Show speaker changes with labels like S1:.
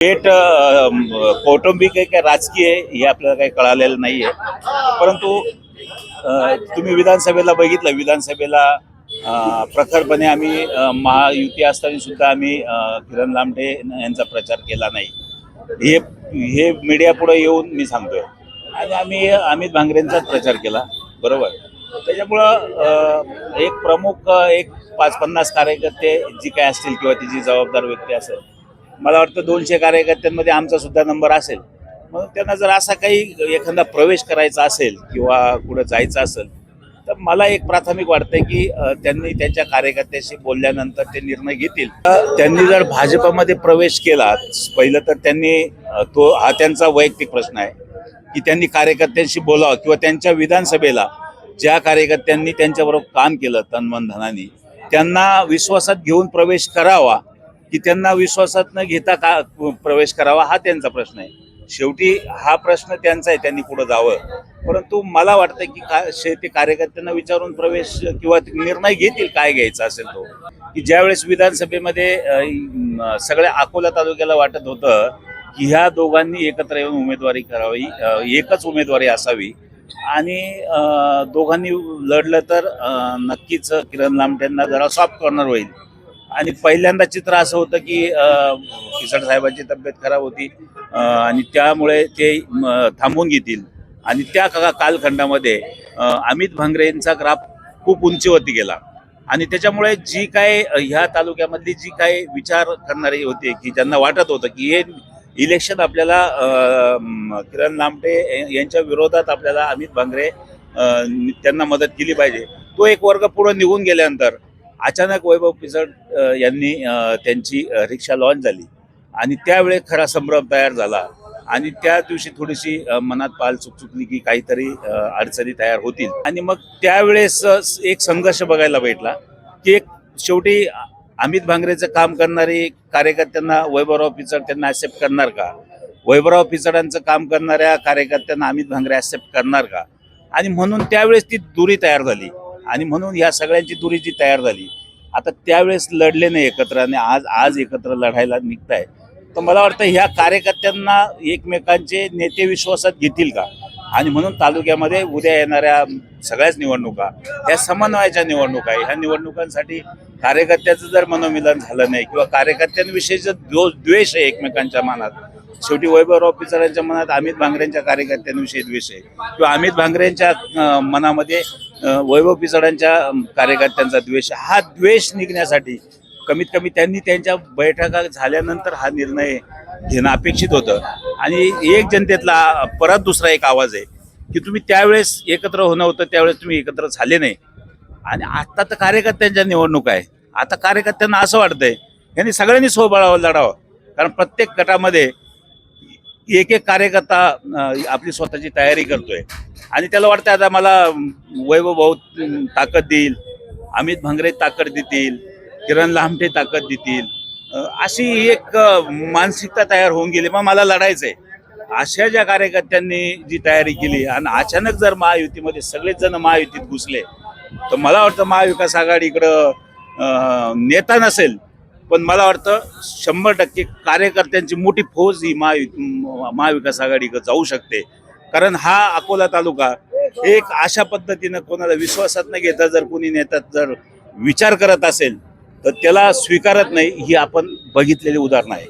S1: थेट कौटुंबिक आहे का राजकीय आहे हे आपल्याला काही कळालेलं नाही आहे परंतु तुम्ही विधानसभेला बघितलं विधानसभेला प्रखरपणे आम्ही महायुती असताना सुद्धा आम्ही किरण लामटे यांचा प्रचार केला नाही. हे हे मीडिया पुढे येऊन मी सांगतोय. आणि आम्ही अमित भांगरेंचाच प्रचार केला बरोबर? त्याच्यामुळं एक प्रमुख एक पाच पन्नास कार्यकर्ते जी काय असतील किंवा तिची जबाबदार व्यक्ती असेल मला वाटतं दोनशे कार्यकर्त्यांमध्ये आमचा सुद्धा नंबर असेल. मग त्यांना जर असा काही एखादा प्रवेश करायचा असेल किंवा कुठं जायचं असेल तर मला एक प्राथमिक वाटतंय की त्यांनी त्यांच्या कार्यकर्त्याशी बोलल्यानंतर ते निर्णय घेतील. त्यांनी जर भाजपमध्ये प्रवेश केला पहिलं तर त्यांनी तो हा त्यांचा वैयक्तिक प्रश्न आहे की त्यांनी कार्यकर्त्यांशी बोलावं किंवा त्यांच्या विधानसभेला ज्या कार्यकर्त्यांनी त्यांच्याबरोबर काम केलं तनमन त्यांना विश्वासात घेऊन प्रवेश करावा की त्यांना विश्वासात न घेता का प्रवेश करावा हा त्यांचा प्रश्न आहे. शेवटी हा प्रश्न त्यांचा आहे त्यांनी पुढे जावं. परंतु मला वाटतं की का शेती कार्यकर्त्यांना विचारून प्रवेश किंवा निर्णय घेतील काय घ्यायचा असेल तो. की ज्यावेळेस विधानसभेमध्ये सगळ्या अकोला तालुक्याला वाटत होतं की ह्या दोघांनी एकत्र येऊन उमेदवारी करावी एकच उमेदवारी असावी आणि दोघांनी लढलं तर नक्कीच किरण लामटेंना जरा सॉफ्ट कॉर्नर होईल. आणि पहिल्यांदा चित्र असं होतं की किसन साहेबांची तब्येत खराब होती आणि त्यामुळे ते थांबून घेतील. आणि त्या का- कालखंडामध्ये अमित अमित भांगरेंचा ग्राफ खूप उंचीवरती गेला. आणि त्याच्यामुळे जी काय ह्या तालुक्यामधली जी काय विचार करणारी होते की ज्यांना वाटत होतं की हे इलेक्शन आपल्याला किरण लामटे यांच्या विरोधात आपल्याला अमित भांगरे त्यांना मदत केली पाहिजे. तो एक वर्ग पुढे निघून गेल्यानंतर अचानक वैभव पिचड यांनी त्यांची रिक्षा लॉन्च झाली. आणि त्यावेळी खरा संभ्रम तयार झाला. आणि त्या दिवशी थोडीशी मनात पाल चुकचुकली की काहीतरी अडचणी तयार होतील. आणि मग त्यावेळेस एक संघर्ष बघायला भेटला की एक शेवटी अमित भांगरेचं काम करणारी कार्यकर्त्यांना वैभवराव पिचड त्यांना ॲक्सेप्ट करणार का? वैभवराव पिचडांचं काम करणाऱ्या कार्यकर्त्यांना अमित भांगरे ॲक्सेप्ट करणार का? आणि म्हणून त्यावेळेस ती दुरी तयार झाली. आणि म्हणून ह्या सगळ्यांची दुरी जी तयार झाली. आता त्यावेळेस लढले नाही एकत्र आणि आज आज एकत्र लढायला निघताय. तर मला वाटतं ह्या कार्यकर्त्यांना एकमेकांचे नेते विश्वासात घेतील का? आणि म्हणून तालुक्यामध्ये उद्या येणाऱ्या सगळ्याच निवडणुका ह्या समन्वयाच्या निवडणुका आहे. ह्या निवडणुकांसाठी कार्यकर्त्याचं जर मनोमिलन झालं नाही किंवा कार्यकर्त्यांविषयीचं जो द्वेष आहे एकमेकांच्या मनात शेवटी वैभवराव पिचरांच्या मनात अमित भांगरेंच्या कार्यकर्त्यांविषयी द्वेष आहे. किंवा अमित भांगरेंच्या मनामध्ये वैभव पिचडांच्या कार्यकर्त्यांचा द्वेष हा द्वेष निघण्यासाठी कमीत कमी त्यांनी त्यांच्या बैठका झाल्यानंतर हा निर्णय घेणं अपेक्षित होतं. आणि एक जनतेतला परत दुसरा एक आवाज आहे की तुम्ही त्यावेळेस एकत्र होणं होतं त्यावेळेस तुम्ही एकत्र झाले नाही. आणि आता तर कार्यकर्त्यांच्या निवडणूक आहे. आता कार्यकर्त्यांना असं वाटतंय यांनी सगळ्यांनी स्वबळावर लढावं. कारण प्रत्येक गटामध्ये एक एक कार्यकर्ता आपली स्वतःची तयारी करतोय. आणि त्याला वाटतं आता मला वैभव भाऊ ताकद देईल अमित भांगरे ताकद देतील किरण लांबटे ताकद देतील. अशी एक मानसिकता तयार होऊन गेली. मग मला लढायचंय. अशा ज्या कार्यकर्त्यांनी जी तयारी केली आणि अचानक जर महायुतीमध्ये सगळेच जण महायुतीत घुसले तर मला वाटतं महाविकास आघाडीकडं नेता नसेल पण मला वाटतं शंभर टक्के कार्यकर्त्यांची मोठी फौज ही महायु महाविकास आघाडीकडे जाऊ शकते. कारण हा अकोला तालुका एक अशा पद्धतीनं कोणाला विश्वासात न घेता जर कोणी नेत्यात जर विचार करत असेल तर त्याला स्वीकारत नाही ही आपण बघितलेली उदाहरणं आहे